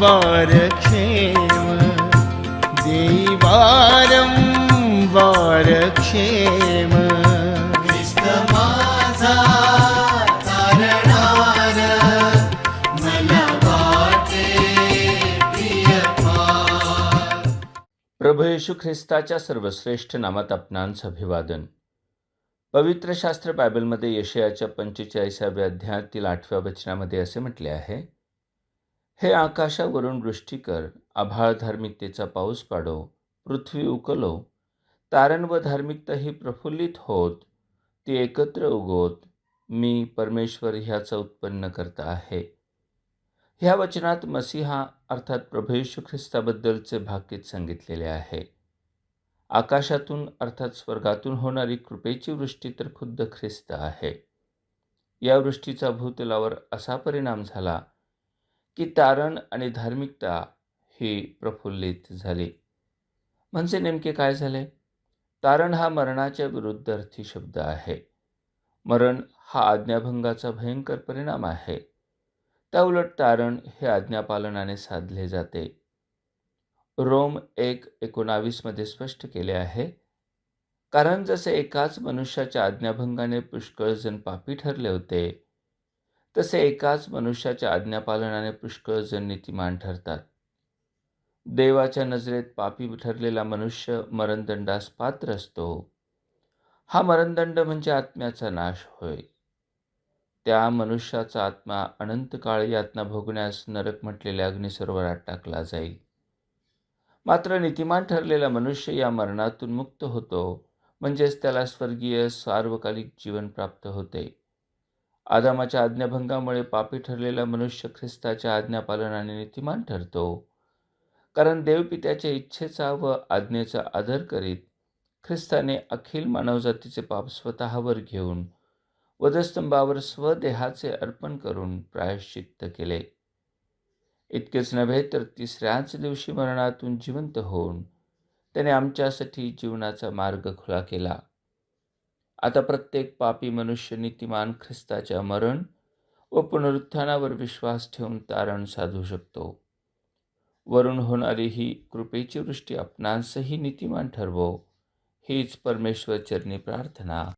वारक्षेम देयि वारं वारक्षेम प्रभू येशू ख्रिस्ताच्या सर्वश्रेष्ठ नामात आपणांस अभिवादन पवित्र शास्त्र बायबलमध्ये यशयाच्या पंचेचाळीसाव्या अध्यायातील आठव्या वचनामध्ये असे म्हटले आहे हे आकाशावरून वृष्टी कर आभाळ धार्मिकतेचा पाऊस पाडो पृथ्वी उकलो. तारण व धार्मिकता ही प्रफुल्लित होत ती एकत्र उगवत मी परमेश्वर ह्याचा उत्पन्न करता आहे. ह्या वचनात मसीहा अर्थात प्रभू येशू ख्रिस्ताबद्दलचे भाकीत सांगितलेले आहे. आकाशातून अर्थात स्वर्गातून होणारी कृपेची वृष्टी तर खुद्द ख्रिस्त आहे. या वृष्टीचा भूतलावर असा परिणाम झाला की तारण आणि धार्मिकता ही प्रफुल्लित झाली. म्हणजे नेमके काय झाले? तारण हा मरणाच्या विरुद्ध अर्थी शब्द आहे. मरण हा आज्ञाभंगाचा भयंकर परिणाम आहे. त्याउलट तारण हे आज्ञापालनाने साधले जाते. रोम एक एकोणावीसमध्ये स्पष्ट केले आहे कारण जसे एकाच मनुष्याच्या आज्ञाभंगाने पुष्कळजण पापी ठरले होते तसे एकाच मनुष्याच्या आज्ञापालनाने पुष्कळ जण नीतिमान ठरतात. देवाच्या नजरेत पापी ठरलेला मनुष्य मरणदंडास पात्र असतो. हा मरणदंड म्हणजे आत्म्याचा नाश होय. त्या मनुष्याचा आत्मा अनंत काळ यातना भोगण्यास नरक म्हटलेल्या अग्निसरोवरात टाकला जाईल. मात्र नीतिमान ठरलेला मनुष्य या मरणातून मुक्त होतो म्हणजेच त्याला स्वर्गीय सार्वकालिक जीवन प्राप्त होते. आदामाच्या आज्ञाभंगामुळे पापी ठरलेला मनुष्य ख्रिस्ताच्या आज्ञापालनाने नीतिमान ठरतो. कारण देवपित्याच्या इच्छेचा व आज्ञेचा आदर करीत ख्रिस्ताने अखिल मानवजातीचे पाप स्वतःवर घेऊन वधस्तंभावर स्वदेहाचे अर्पण करून प्रायश्चित्त केले. इतकेच नव्हे तर तिसऱ्याच दिवशी मरणातून जिवंत होऊन त्याने आमच्यासाठी जीवनाचा मार्ग खुला केला. आता प्रत्येक पापी मनुष्य नीतिमान ख्रिस्ताच्या मरण व पुनरुत्थानावर विश्वास ठेवून तारण साधू शकतो. वरून होणारी ही कृपेची वृष्टी आपणासही नीतिमान ठरवो. हीच परमेश्वर चरणी प्रार्थना.